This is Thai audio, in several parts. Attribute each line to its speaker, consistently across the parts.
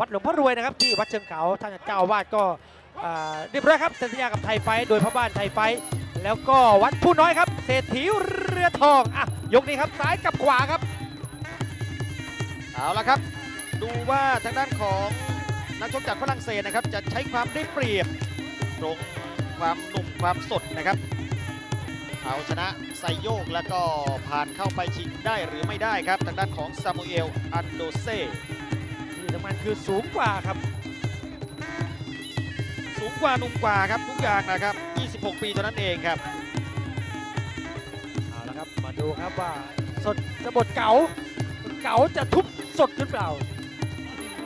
Speaker 1: วัดหลวงพ่อรวยนะครับที่วัดเชิงเขาท่านเจ้าอาวาสก็เรียบร้อยครับเซ็นสัญญากับไทยไฟโดยพ่อบ้านไทยไฟ แล้วก็วัดผู้น้อยครับ เศรษฐีเรือทองอะยกนี้ครับซ้ายกับขวาครับ
Speaker 2: เอาละครับ ดูว่าทางด้านของนักชกจากฝรั่งเศสนะครับ จะใช้ความได้เปรียบตรงความหนุ่มความสดนะครับเอาชนะไซโยกแล้วก็ผ่านเข้าไปชิงได้หรือไม่ได้ครับ ทางด้านของซามูเอลอันโดเซ
Speaker 1: ที่สำคัญคือสูงกว่าครับ
Speaker 2: สูงกว่าหนุ่มกว่าครับทุกอย่างนะครับ 26 ปีเท่านั้นเองครับ
Speaker 1: เอาละครับมาดูครับว่าสดจะบดเก๋าเก๋าจะทุบสดหรือเปล่า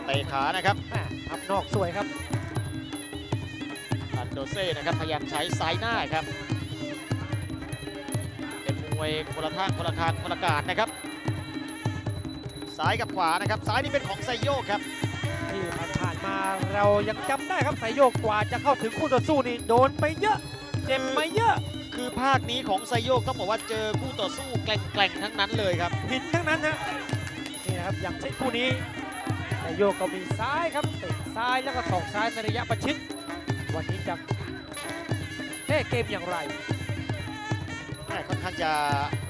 Speaker 2: เตะขานะครับ
Speaker 1: แม่ทับนอกสวยครับ
Speaker 2: อันโดเซ่นะครับพยายามใช้ซ้ายหน้าครับเป็นมวยคนละทางคนละทางคนละการนะครับ ซ้ายกับขวานะครับ ซ้ายนี่เป็นของไซโยกครับ
Speaker 1: ที่ผ่านๆมาเรายังจำได้ครับสายโยกกว่าจะเข้าถึงคู่ต่อสู้นี่โดนไปเยอะ เจ็บไปเยอะ
Speaker 2: คือภาคนี้ของไซโยกต้องบอกว่าเจอคู่ต่อสู้แกร่งๆทั้งนั้นเลยครับ
Speaker 1: หินทั้งนั้นนะนี่นะครับอย่างเช่นคู่นี้สายโยกก็มีซ้ายครับเตะซ้ายแล้วก็สองซ้ายในระยะประชิด วันนี้จะเล่เกมอย่างไร
Speaker 2: แม่ค่อนข้างจะ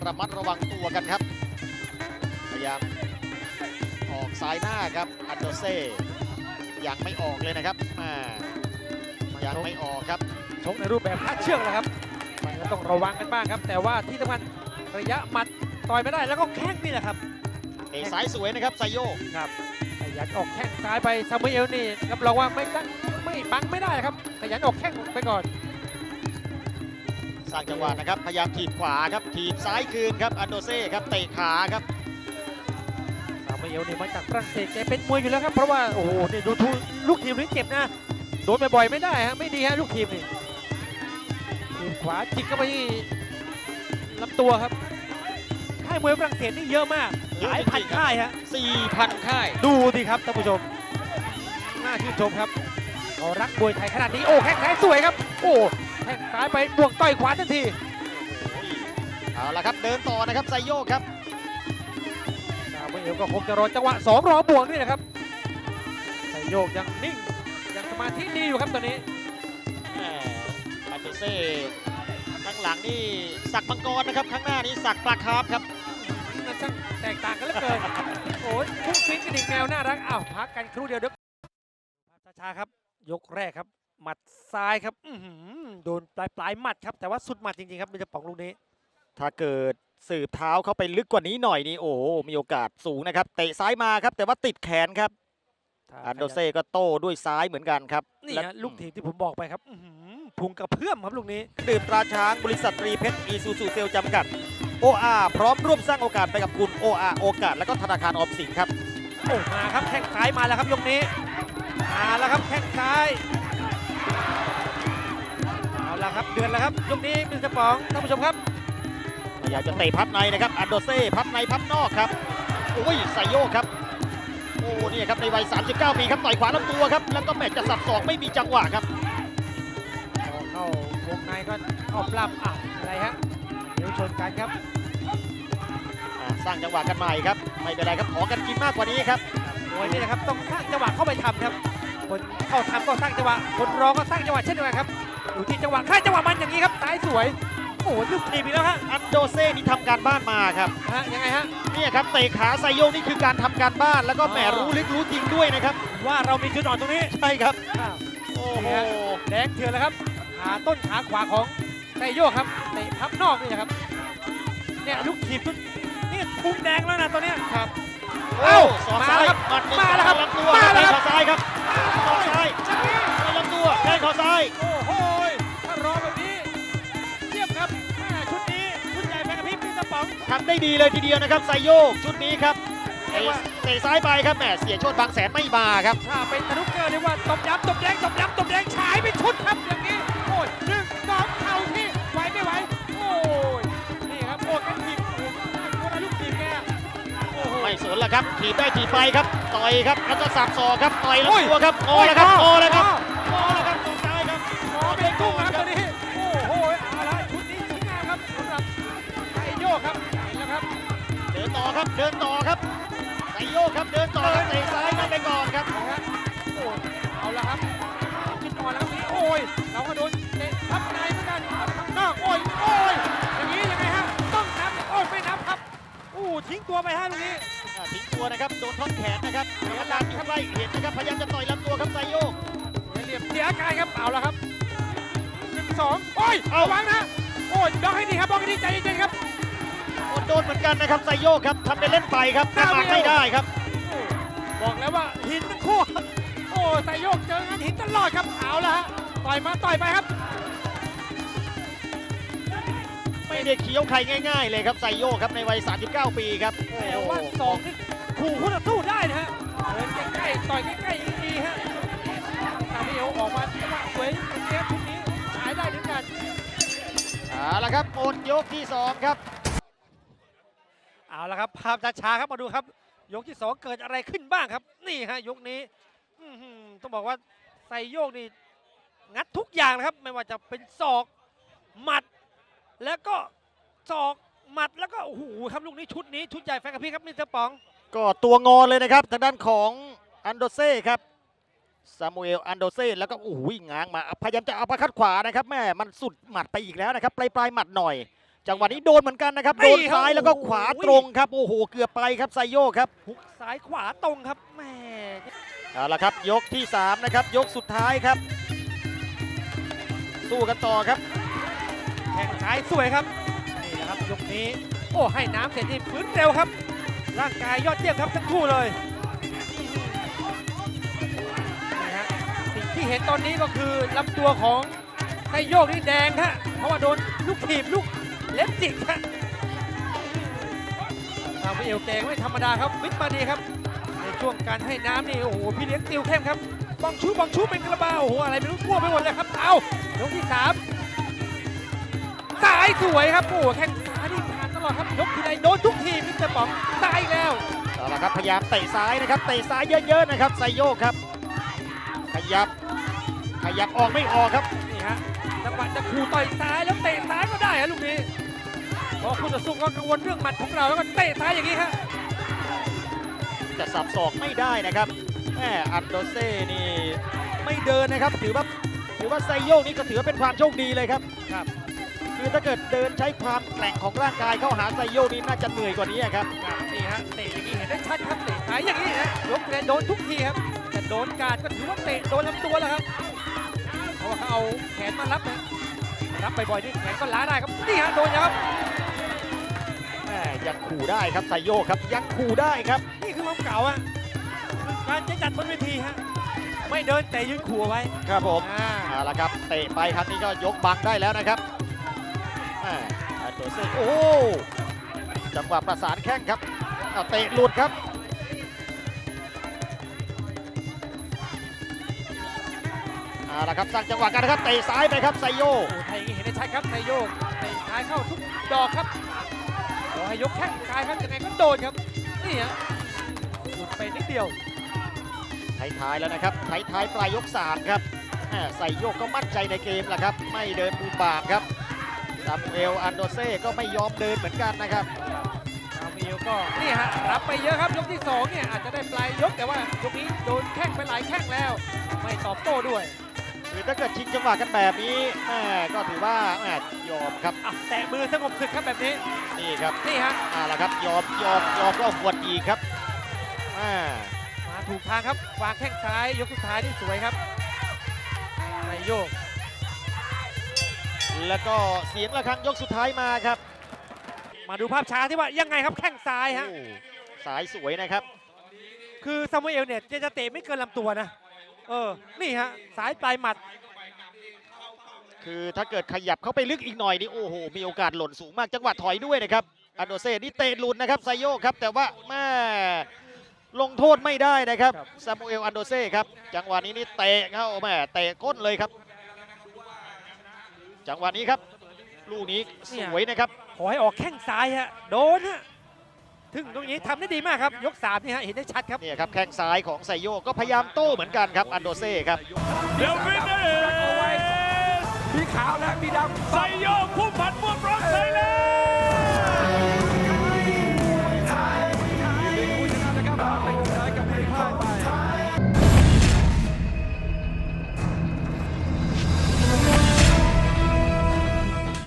Speaker 2: ระมัดระวังตัวกันครับ พยายาม ออกซ้ายหน้าครับอันโดเซ่ยังไม่ออกเลยนะครับแม่ยังไม่ออกครับ
Speaker 1: ชกในรูปแบบคาดเชือกเลยครับมันก็ต้องระวังกันบ้างครับ แต่ว่าที่สำคัญระยะหมัดต่อยไม่ได้แล้วก็แข้งนี่แหละครับ
Speaker 2: เตะซ้ายสวยนะครับไซโยก
Speaker 1: ครับขยันออกแข้งซ้ายไปซามูเอลนี่รับรองว่าไม่ตั้งไม่บังไม่ได้ครับขยันออกแข้งไปก่อน
Speaker 2: สร้างจังหวะนะครับพยายามถีบขวาครับถีบซ้ายคืนครับอันโดเซ่ครับเตะขาครับ
Speaker 1: ซามู เอลนี่มาจากฝรั่งเศสแกเป็นมวยอยู่แล้วครับ เพราะว่าโอ้โหนี่ดูทุลูกทีมนี้เจ็บนะโดนบ่อยๆไม่ได้ฮะไม่ดีฮะลูกทีมนี่ทีมขวาจิกเข้าไปที่ลำตัวครับค่ายมวยฝรั่งเศสนี่เยอะมากหลายพันค่ายฮะ
Speaker 2: 4,000ค่าย
Speaker 1: ดูดิครับท่านผู้ชมน่าชื่นชมครับเขารักมวยไทยขนาดนี้โอ้แข้งซ้ายสวยครับ โอ้แข้งซ้ายไปบวกต่อยขวาทันที
Speaker 2: โอ้ยเอาละครับเดินต่อนะครับไซโยกครับ
Speaker 1: ซามู เอลก็คงจะรอจังหวะสองรอบวกนี่แหละครับใส่โยกยังนิ่งยังสมาธิดีอยู่ครับตอนนี้
Speaker 2: แหมอันโดเซ่ข้างหลังนี่สักมังกรนะครับ ข้างหน้านี้สักปลาคาร์ฟครับ
Speaker 1: มันช่างแตกต่างกันเหลือเกิน โอ้ยพุ่งฟิ้นกันอีกแนวน่ารักอ้าวพักกันครู่เดียวเดี๋ยวช้าๆครับ ยกแรกครับ หมัดซ้ายครับอื้อหือโดนปลายปลายหมัดครับ แต่ว่าสุดหมัดจริงๆครับเป็นจะป๋องลูกนี้
Speaker 2: ถ้าเกิด สืบเท้าเข้าไปลึกกว่านี้หน่อยนี่โอ้โหมีโอกาสสูงนะครับ เตะซ้ายมาครับ แต่ว่าติดแขนครับ
Speaker 1: ถ้า
Speaker 2: อันโดเซ่ก็โต้ด้วยซ้ายเหมือนกันครับ
Speaker 1: นี่
Speaker 2: และ
Speaker 1: ฮะลูกทีมที่ผมบอกไปครับอื้อหือพุงกระเพื่อมครับลูกนี้
Speaker 2: ดื่มตราช้างบริษัทตรีเพชรอีซูซูเซลจำกัด OR พร้อมร่วมสร้างโอกาสไปกับคุณ OR โอกาส และก็ธนาคารออมสินครับ
Speaker 1: โอ้มาครับแข้งซ้ายมาแล้วครับยกนี้มาแล้วครับแข้งซ้ายเอาละครับเดือนแล้วครับยกนี้เป็นสปองท่านผู้ชมครับ
Speaker 2: พ ยายามจะเตะพับในนะครับอันโดเซ่พับในพับนอกครับโอ้ยไซโยกครับโอ้เนี่ยครับในวัย 39 ปีครับต่อยขวาลำตัวครับแล้วก็แมตช์จะสับสอกไม่มีจังหวะครับ
Speaker 1: พอเข้าวงในก็เข้าปล้ำอะอะไรฮะเดี๋ยวชนกันครับ
Speaker 2: อ่าสร้างจังหวะกันใหม่ครับ ไม่เป็นไรครับขอกันกินมากกว่านี้ครับ
Speaker 1: มวยนี่นะครับต้องสร้างจังหวะเข้าไปทำครับคนเข้าทำก็สร้างจังหวะคนรองก็สร้างจังหวะเช่นเดียวกันครับอยู่ที่จังหวะใครจังหวะมันอย่างนี้ครับซ้ายสวย โอ้โหลูกทีมอีกแล้วฮะ
Speaker 2: อันโดเซ่นี่ทำการบ้านมาครับ
Speaker 1: ฮะยังไงฮะ
Speaker 2: เนี่ยครับเตะขาไซโยกนี่คือการทำการบ้านแล้วก็แหม
Speaker 1: อ๋อ
Speaker 2: รู้ลึกรู้จริงด้วยนะครับ
Speaker 1: ว่าเรามีจุดอ่อนตรงนี้
Speaker 2: ใช่ครับ
Speaker 1: อ้าว
Speaker 2: โอ้โห
Speaker 1: แดงเถื่อนแล้วครับขาต้นขาขวาของไซโยกครับเตะพับนอกนี่นะครับเนี่ยลูกทีมต้นนี่พุ่งแดงแล้วนะตัวเนี้ย
Speaker 2: ครับ
Speaker 1: เอ้า
Speaker 2: สอง
Speaker 1: มา
Speaker 2: ซ้าย
Speaker 1: แล้วครับ
Speaker 2: หมัดหนึ่ง
Speaker 1: มาแล้วครับ
Speaker 2: ลำตัว
Speaker 1: มาแล้วครับ
Speaker 2: ขอซ้ายครับขอซ้ายขอลำตัวแข้งขอซ้าย
Speaker 1: โอ้โหถ้
Speaker 2: ทำได้ดีเลยทีเดียวนะครับไซโยกชุดนี้ครับเตะเตะซ้ายไปครับแหมเสียโชดบางแสนไม่มาครับ
Speaker 1: ถ้าเป็นตะลุกเกอร์เรียกว่าตบย้ำตบแดงตบย้ำตบแดงฉายเป็นชุดครับอย่างนี้โอ้ยหนึ่งสองเข่าที่ไหวไม่ไหวโอ้ยนี่ครับโอ้กันทีมโอ้ยน่ากลัวนะลูกทีมแกโอ้โห
Speaker 2: ไม่สนแล้วครับถีบได้ถีบไปครับต่อยครับแล้วก็สับศอกครับต่อย
Speaker 1: โอ้ย
Speaker 2: ลำตัวครับงอแล้วครับงอแล้วครับงอแล้วครับตรงซ้ายครับ
Speaker 1: หมอเป็นกุ้งครับตัวนี้ ต่อครับ เดินต่อครับไซโยครับ เดินต่อครับเตะซ้ายนั่ไปก่อนครับ โอ้โเอาละครับ
Speaker 2: ขึ้นก่อนแล้วนี่โอ้ย เราก็โดนเตะทับในเหมือนกันทับนอกโอ้ย โอ้ย อย่างนี้ยังไงฮะ ต้อ
Speaker 1: งนับโอ้ยไม่นับ
Speaker 2: ครับอู้ทิ้งตัวไปฮะตรงนี้อ่ทิ้งตัวนะครับโด
Speaker 1: นท่อนแขนนะ
Speaker 2: ครับกรรมการอยู่ใกล้เห็นนะครับพยายามจะต่อยลำตัวครับไซโยก
Speaker 1: เรียบเสียกายครับเอาละครับหนึ่งสองโอ้ย
Speaker 2: เอา
Speaker 1: รวังนะ โอ้ยบล็อกให้ดีครับบล็อกให้ดีใจเย็นครับ
Speaker 2: โอ้โดนเหมือนกันนะครับไซโยกครับทำเป็นเล่นไปครับน้ำหนักไม่ได้ครับ
Speaker 1: โอ้บอกแล้วว่าหินทั้งคู่ครับโอ้ไซโยกเจองานหินตลอดครับเอาละฮะต่อยมาต่อยไปครับ
Speaker 2: ไม่ได้เคี้ยวใครง่าย ๆ เลยครับไซโยกครับในวัย 39 ปีครับโอ้
Speaker 1: แต่
Speaker 2: โห
Speaker 1: ว่าสองนี่ขู่คู่ต่อสู้ได้นะฮะเดินใกล้ๆต่อยใกล้ๆดีๆฮะตามที่เอวออกมาจังหวะสวยตรงนี้ครับทุกนี้ฉายได้เหมือนกัน
Speaker 2: เอาละครับหมดยกที่ 2 ครับ
Speaker 1: เอาละครับภาพช้าๆครับมาดูครับ ยกที่สองเกิดอะไรขึ้นบ้างครับ นี่ฮะยกนี้อต้องบอกว่าไซโยกนี่งัดทุกอย่างนะครับ ไม่ว่าจะเป็นศอกหมัด แล้วก็ศอกหมัดแล้วก็โอ้โหครับลูกนี้ชุดนี้ชุดใหญ่แฟนกับพี่ครับมิสเตอร์ป๋อง
Speaker 2: ก็ตัวงอเลยนะครับ ทางด้านของอันโดเซ่ครับซามูเอลอันโดเซ่แล้วก็โอ้โหง้างมาพยายามจะเอาประคัดขวานะครับแม่มันสุดหมัดไปอีกแล้วนะครับปลายปลายหมัดหน่อย จังหวะนี้โดนเหมือนกันนะครับ
Speaker 1: นี่
Speaker 2: โดน
Speaker 1: ครับ
Speaker 2: ซ้ายแล้วก็
Speaker 1: โอ้โห
Speaker 2: ขวาตรงครับ โอ้โห เกือบไปครับไซโยกครับ
Speaker 1: หุกซ้ายขวาตรงครับแหม่
Speaker 2: เอาละครับ ยกที่สามนะครับ ยกสุดท้ายครับ สู้กันต่อครับ
Speaker 1: แข้งซ้ายสวยครับ นี่นะครับยกนี้ โอ้ให้น้ำเสร็จนี่ฟื้นเร็วครับ ร่างกายยอดเยี่ยมครับทั้งคู่เลยนี่ฮะสิ่งที่เห็นตอนนี้ก็คือลำตัวของไซโยกนี่แดงฮะเพราะว่าโดนลูกถีบลูกเล็บจิกฮะทางพี่เอวแกงไม่ธรรมดาครับวิทย์มาดีครับ ในช่วงการให้น้ำนี่โอ้โหพี่เลี้ยงติวเข้มครับบังชูบังชูเป็นกระบาโอ้โหอะไรไม่รู้ทั่วไปหมดเลยครับเอายกที่สามซ้ายสวยครับโอ้โหแข้งซ้ายนี่ผ่านตลอดครับยกทีไรโดนทุกทีมิสเตอร์ป๋องตายอีกแล้ว
Speaker 2: เอาละครับพยายามเตะซ้ายนะครับเตะซ้ายเยอะๆนะครับไซโยกครับ ขยับขยับออกไม่ออกครับ
Speaker 1: นี่ฮะจังหวะจะขู่ต่อยซ้ายแล้วเตะซ้ายก็ได้ฮะลูกนี้เพราะคุณต่อสู้ก็กังวลเรื่องหมัดของเราแล้วก็เตะซ้ายอย่างนี้ฮะ
Speaker 2: จะสับศอกไม่ได้นะครับแม่อันโดเซ่นี่ไม่เดินนะครับ ถือว่าถือว่าไซโยกนี่ก็ถือว่าเป็นความโชคดีเลยครับ
Speaker 1: ครับ
Speaker 2: คือถ้าเกิดเดินใช้ความแกร่งของร่างกายเข้าหาไซโยกนี่น่าจะเหนื่อยกว่านี้ครับ
Speaker 1: นี่ฮะเตะอย่างนี้เห็นได้ชัดครับเตะซ้ายอย่างนี้ฮะยกแรงโดนทุกทีครับแต่โดนการดก็ถือว่าเตะโดนลำตัวแล้วครับเพราะว่าเขาเอาแขนมารับนะรับบ่อยๆนี่แขนก็ล้าได้ครับนี่ฮะโดนครับ
Speaker 2: แม่ยัง ขู่ได้ครับไซโยกครับยังขู่ได้ครับ
Speaker 1: นี่คือความเก่าอะคือการจะจัดบนเวทีฮะไม่เดินแต่ยืนขู่เอาไว้
Speaker 2: ครับผม
Speaker 1: อ่า
Speaker 2: เอาละครับเตะไปครั้งนี้ก็ยกบังได้แล้วนะครับแม่อันโดเซ่โอ้โหจังหวะประสานแข้งครับเอาเตะหลุดครับเอาละครับสร้างจังหวะกันนะครับเตะซ้ายไปครับไซโย
Speaker 1: โอ้ไทยอย่างนี้เห็นได้ชัดครับไทยโยกเตะซ้ายเข้าทุกดอกครับขอ ให้ยกแข้งซ้ายครับยังไงก็โดนครับนี่ฮะหลุดไปนิดเดียว
Speaker 2: ท้ายๆแล้วนะครับท้ายๆปลายยกสามครับแม่โยกก็มั่นใจในเกมแหละครับ ไม่เดินบูมบามครับซามูเอลอันโดเซ่ก็ไม่ยอมเดินเหมือนกันนะครับ
Speaker 1: อาวิลก็นี่ฮะรับไปเยอะครับยกที่สองเนี่ยอาจจะได้ปลายยกแต่ว่ายกนี้โดนแข้งไปหลายแข้งแล้ว ไม่ตอบโต้ด้วย
Speaker 2: คือถ้าเกิดชิงจังหวะกันแบบนี้แม่ก็ถือว่าแม่ยอมครับ
Speaker 1: อะแตะมือสงบศึกครับแบบนี้
Speaker 2: นี่ครับ
Speaker 1: นี่ฮะ
Speaker 2: เอาละครับยอมยอมยอมก็หวดอีกครับอ่า
Speaker 1: มาถูกทางครับวางแข้งซ้ายยกสุดท้ายนี่สวยครับไทยโยก
Speaker 2: แล้วก็เสียงระฆังยกสุดท้ายมาครับ
Speaker 1: มาดูภาพช้าที่ว่ายังไงครับแข้งซ้ายฮะ
Speaker 2: โอ้สายสวยนะครับ
Speaker 1: คือซามูเอลเนี่ยจะจะเตะไม่เกินลำตัวนะ เออ นี่ฮะสายปลายหมัด
Speaker 2: คือถ้าเกิดขยับเข้าไปลึกอีกหน่อยนี่โอ้โห มีโอกาสหล่นสูงมากจังหวะถอยด้วยนะครับอันโดเซ่นี่เตะหลุดนะครับไซโยกครับ แต่ว่าแม่ลงโทษไม่ได้นะครับ
Speaker 1: ครับ
Speaker 2: ซามูเอลอันโดเซ่ครับ จังหวะนี้นี่เตะเข้าแม่เตะก้นเลยครับ จังหวะนี้ครับ ลูกนี้สวยนะครับ
Speaker 1: ขอให้ออกแข้งซ้ายฮะ โดนฮะ ถึงตรงนี้ทำได้ดีมากครับ ยกสามนี่ฮะเห็นได้ชัดครับ
Speaker 2: เนี่ยครับแข้งซ้ายของไซโยกก็พยายามโต้เหมือนกันครับอันโดเซ่ครับ
Speaker 3: เดี๋ยววินเนอร์
Speaker 4: มีขาวและมีดำ
Speaker 3: ไซโยกผู้ผัดม่วงร้องไซเล